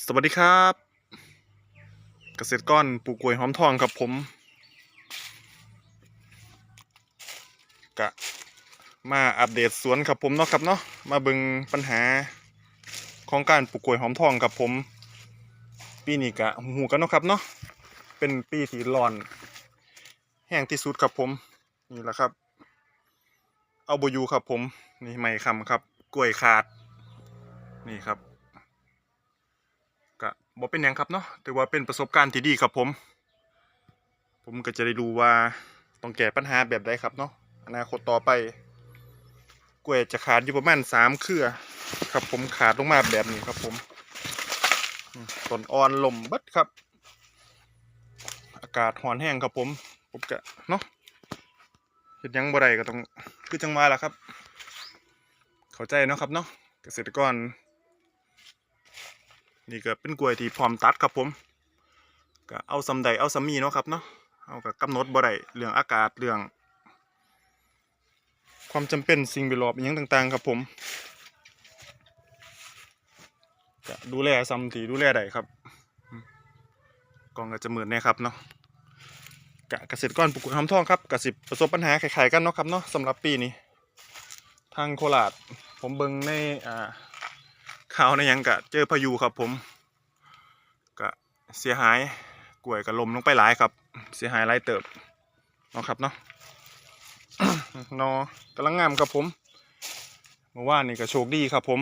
สวัสดีครับ เกษตรกรปลูกกล้วยหอมทองครับผมกะมาอัปเดตสวนครับผมเนาะครับเนาะมาบิ่งปัญหาของการปลูกกล้วยหอมทองครับผม ปีนี้กะหูกันเนาะครับเนาะเป็นปีที่ร้อน แห้งที่สุดครับผมนี่แหละครับ เอาบอยูครับผมนี่ไม่คำครับกล้วยขาด นี่ครับ บอกเป็นหยังครับเนาะถือว่าเป็นประสบการณ์ที่ดีครับผม ผมก็จะได้รู้ว่าต้องแก้ปัญหาแบบใดครับเนาะอนาคตต่อไปกล้วยจะขาดอยู่ประมาณสามเครือครับผมขาดลงมาแบบนี้ครับผมต้นอ่อนลมบิดครับ อากาศหอนแห้งครับผม ผมก็เนาะเห็นยังบ่ได้ก็ต้องคือจังมาล่ะครับ เข้าใจเนาะครับเนาะเกษตรกร นี่ก็เป็นกล้วยที่พร้อมตัดครับผมก็เอาสำใดเอาสำมีเนาะครับเนาะเอากับกำหนดบ่ได้เรื่องอากาศเรื่อง ความจำเป็นสิ่งแวดล้อมอหยังต่าง ๆ ครับผมก็ดูแลซ้ำที่ดูแลได้ครับกองก็จะเหมือนน่ครับเนาะกะเกษตรกรปลูกกล้วยหอมทองครับกสิบประสบปัญหาคล้ายๆกันเนาะครับเนาะสำหรับปีนี้ ทางโคราชผมเบิ่งในอ่า ข่าวในยังกะเจอพายุครับผมกะเสียหายกล้วยกะลมลงไปหลายครับ เสียหายหลายเติบเนาะครับเนาะนอกำลังงามครับผมเมื่อวานนี่ก็โชคดีครับผม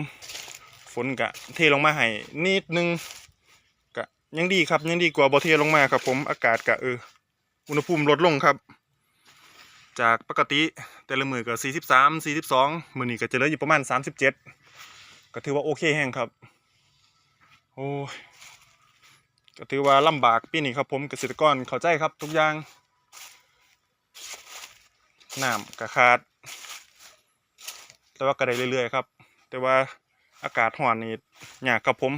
ฝนกะเทลงมาให้นิดนึงกะยังดีครับยังดีกว่าบ่เทลงมาครับผมอากาศกะเอออุณหภูมิลดลงครับ จากปกติแต่ละมือก็43 42 มื้อนี้ก็จะเหลืออยู่ประมาณ 37 ก็ถือว่าโอเคแห้งครับ โอ้ยก็ถือว่าลำบากปีนี้ครับผมเกษตรกรเข้าใจครับทุกอย่างน้ำก็ขาด แต่ว่าก็ได้เรื่อยๆครับ แต่ว่าอากาศร้อนนี่ยากครับผม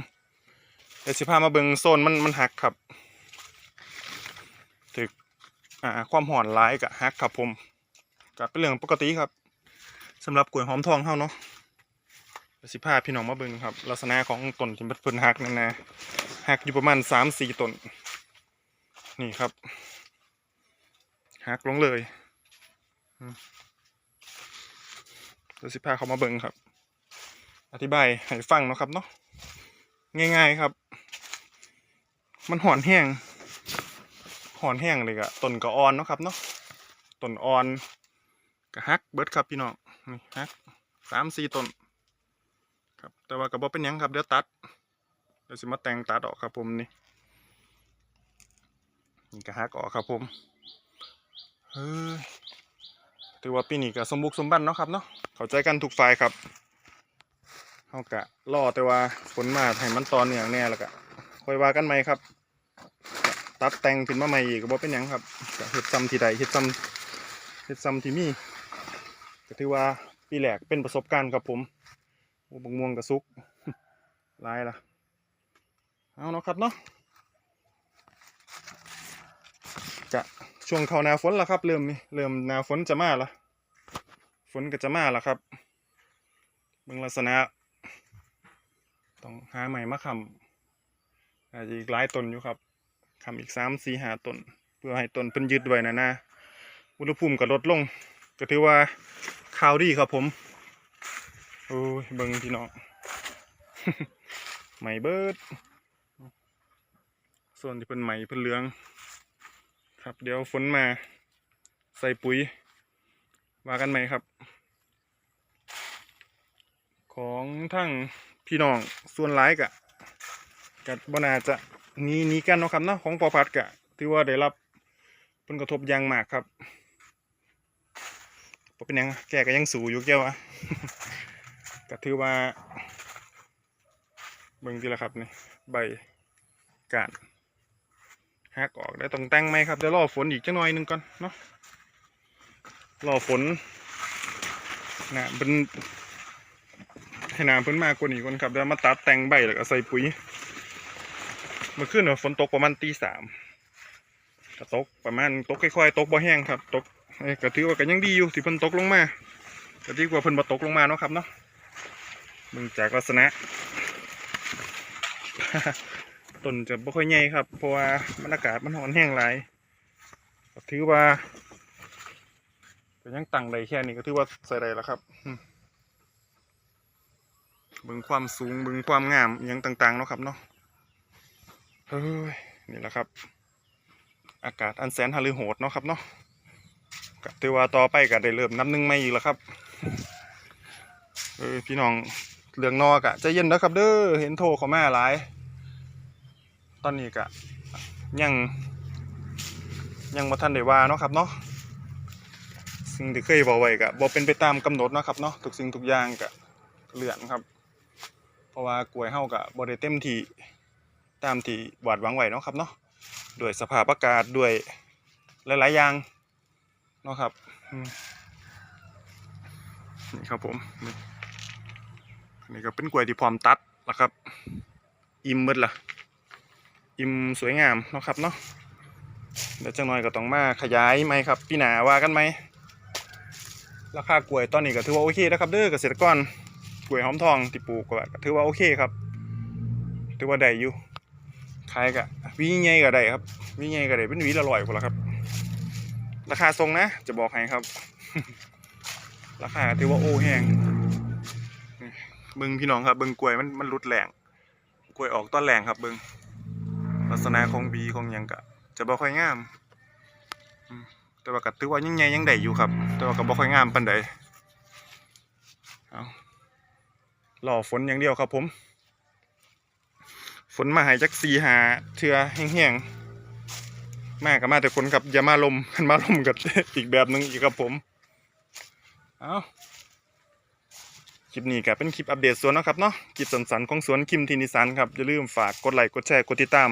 เดี๋ยวสิพามาเบิงโซนมันมันหักครับถึกอ่าความร้อนร้ายกับหักครับผมก็เป็นเรื่องปกติครับสำหรับกล้วยหอมทองเฮาเนาะ สิพาพพี่น้องมาเบิ่งครับ ลักษณะของต้นที่มันเพิ่นหักนั่นนะหักอยู่ประมาณสามสี่ต้นนี่ครับหักลงเลยอืมเดี๋ยวสิพาเขามาเบิ่งครับ อธิบายให้ฟังเนาะครับเนาะง่าย ๆครับ มันห่อนแห้งห่อนแห้งเลยกะต้นก็อ่อนเนาะครับเนาะต้นอ่อนก็หักเบิดครับพี่น้องนี่หักสามสี่ต้น ครับ แต่ว่าก็บ่เป็นยังครับเดี๋ยวตัดเดี๋ยวสิมาแต่งตัดออกครับผมนี่นี่ก็หักออกครับผมเฮ้ยถือว่าปีนี้ก็สมบุกสมบันเนาะครับเนาะเข้าใจกันทุกฝ่ายครับเฮากะรอแต่ว่าฝนมาให้มันตอนอย่างแน่แล้วก็ค่อยว่ากันใหมครับ ตัดแต่งขึ้นมาใหม่อีกก็บ่เป็นยังครับเฮ็ดซ้ำที่ใดเฮ็ดซ้ำเฮ็ดซ้ำที่มีก็ถือว่าปีแรกเป็นประสบการณ์ครับผม บังม่วงกระซุกลายละเอาเนาะครับเนาะจะช่วงเข้าหนาฝนแล้วครับ เริ่มมีเริ่มหนาฝนจะมาละฝนก็จะมาล้วครับเบิ่งลักษณะต้องหาใหม่มาคำอาจจะอีกหลายต้นอยู่ครับคำอีกสามสี่หาต้นเพื่อให้ต้นเพิ่นยึดไว้นะนะอุณหภูมิก็ลดลง ก็ถือว่าข่าวดีครับผม โอ้ยเบิ่งพี่น้องไหมเบิด ส่วนที่เป็นไหมเป็นเหลือง ครับเดี๋ยวฝนมาใส่ปุ๋ยว่ากันไหมครับ ของทั้งพี่น้องส่วนหลายกะกับบนาจะหนีหนีกันเนาะครับเนาะของปอพัดกะถือว่าได้รับผลกระทบอย่างมากครับเป็นยังแกก็ยังสูอยู่แก้วอะ ก็ถือว่า เบิ่งทีละครับนี่ใบกาดหักออกได้ต้องแต่งไหมครับเดี๋ยวรอฝนอีกจังหน่อยหนึงก่อนเนาะรอฝนนะเป็นให้น้ำเพิ่นมากกว่านี้ก่อนครับเดี๋ยวมาตัดแต่งใบแล้วก็ใส่ปุ๋ยเมื่อคืนเนี่ยฝนตกประมาณตีสามก็ตกประมาณตกค่อยๆตกบ่แห้งครับ ตกก็ถือว่าก็ยังดีอยู่ที่เพิ่นตกลงมาก็ดีกว่าเพิ่นบ่ตกลงมาเนาะครับเนาะ มึงจากลักษณะต้นจะบ่ค่อยใหญ่ครับ เพราะว่ามันอากาศมันร้อนแห้งหลายก็ถือว่าก็ยังตั้งได้แค่นี้ก็ถือว่าใส่ได้แล้วครับมเบิ่งความสูงเบิ่งความงามยังต่างๆเนาะครับเนาะเฮ้ยนี่แหละครับ อากาศอันแสนฮาลือโหดเนาะครับเนาะก็ถือว่าต่อไปก็ได้เริ่มนับหนึ่งไม่อีกแล้วครับเออพี่น้อง เรื่องนอกอะใจเย็นนะครับเด้อเห็นโทรเขามาหลาย ตอนนี้ก็ยัง ยังมาทันได้ว่าเนาะครับเนาะสิ่งที่เคยบอกไว้ก็บ่เป็นไปตามกำหนดเนาะครับเนาะทุกสิ่งทุกอย่างก็เลื่อนครับ เพราะว่ากล้วยเฮาก็บ่ได้เต็มที่ตามที่วาดหวังไว้เนาะครับเนาะด้วยสภาพอากาศด้วยหลายๆอย่างเนาะครับนี่ครับผม นี่นี่ก็เป็นกล้วยที่พร้อมตัดแล้วครับ อิ่มหมดละอิ่มสวยงามนะครับเนาะเดี๋ยวจังหน่อยก็ต้องมาขยายไหมครับ พี่หนาว่ากันไหมราคากล้วยตอนนี้ก็ถือว่าโอเคนะครับเด้อเกษตรกรกล้วยหอมทองที่ปลูกก็ถือว่าโอเคครับ ถือว่าได้อยู่ขายกะวิใหญ่ก็ได้ครับวิใหญ่ก็ได้เป็นวีละร้อยกว่าละครับ ราคาทรงนะ จะบอกให้ครับ ราคาถือว่าโอแห้ง เบิ้งพี่น้องครับเบิ้งกล้วยมันมันรุดแรงกล้วยออกต้นแรงครับเบิ้งลักษณะของบีของยังกะ จะบ่ค่อยงามแต่ว่าก็ถือว่ายังใหญ่ยังได้อยู่ครับ แต่ว่าก็บ่ค่อยงามปานใดเอารอฝนอย่างเดียวครับผม ฝนมาให้จัก4 5เทือแห้งๆมาก็มาแต่ฝนครับอย่ามาลมคันมาลมก็อีกแบบหนึงอีกครับผม เอา คลิปนี้ก็เป็นคลิปอัปเดตสวนนะครับเนาะคลิปสันๆของสวนคิมทินิสานครับอย่าลืมฝากกดไลค์กดแชร์กดติดตาม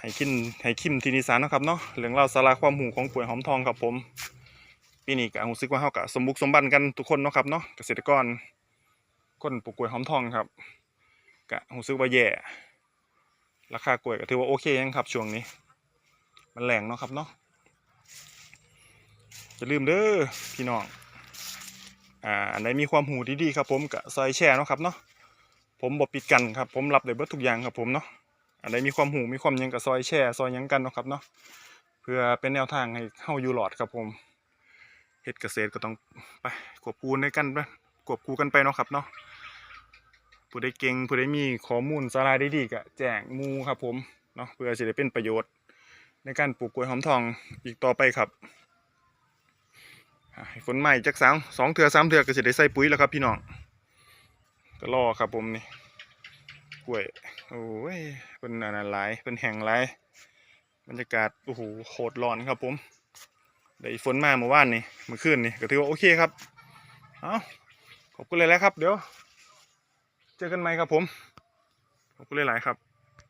ให้คิมให้คิมทินิสานนะครับเนาะเรื่องเล่าวสาระความหูของป่วยหอมทองครับผมปีนี้ก็รู้สึกว่าเฮาก็สมบุกสมบันกันทุกคนเนาะครับเนาะเกษตรกร คนปลูกกล้วยหอมทองครับก็รู้สึกว่าแย่ราคากล้วยก็ถือว่าโอเคยังครับช่วงนี้ มันแรงเนาะครับเนาะอย่าลืมเด้อพี่น้อง อ่าอันไหนมีความหูดีๆครับผมกับซอยแชร์เนาะครับเนาะผมบอกปิดกันครับผมรับได้เบิดทุกอย่างครับผมเนาะอันไหนมีความหูมีความยังกับซอยแชร์ซอยยังกันเนาะครับเนาะเพื่อเป็นแนวทางให้เข้าอยู่หลอดครับผมเฮ็ดเกษตรก็ต้องไปควบคู่ในกันไปควบคูกันไปเนาะครับเนาะผู้ใดเก่งผู้ใดมีข้อมูลสาระดีๆก็แจ้งมูครับผมเนาะเพื่อจะได้เป็นประโยชน์ ในการปลูกกล้วยหอมทองอีกต่อไปครับ ฝนใหม่จักสามสองเถื่อสามเถื่อก็จะได้ใส่ปุ๋ยแล้วครับพี่น้องก็รอครับผมนี่กล้วยโอ้ยเป็นอันนั้นหลายเป็นแห่งหลายบรรยากาศโอ้โหโคตรร้อนครับผมได้ฝนมาเมื่อวานนี่เมื่อคืนนี่ก็ถือว่าโอเคครับเอาขอบคุณเลยแล้วครับ เดี๋ยว เจอกันใหม่ครับผมขอบคุณหลายๆครับ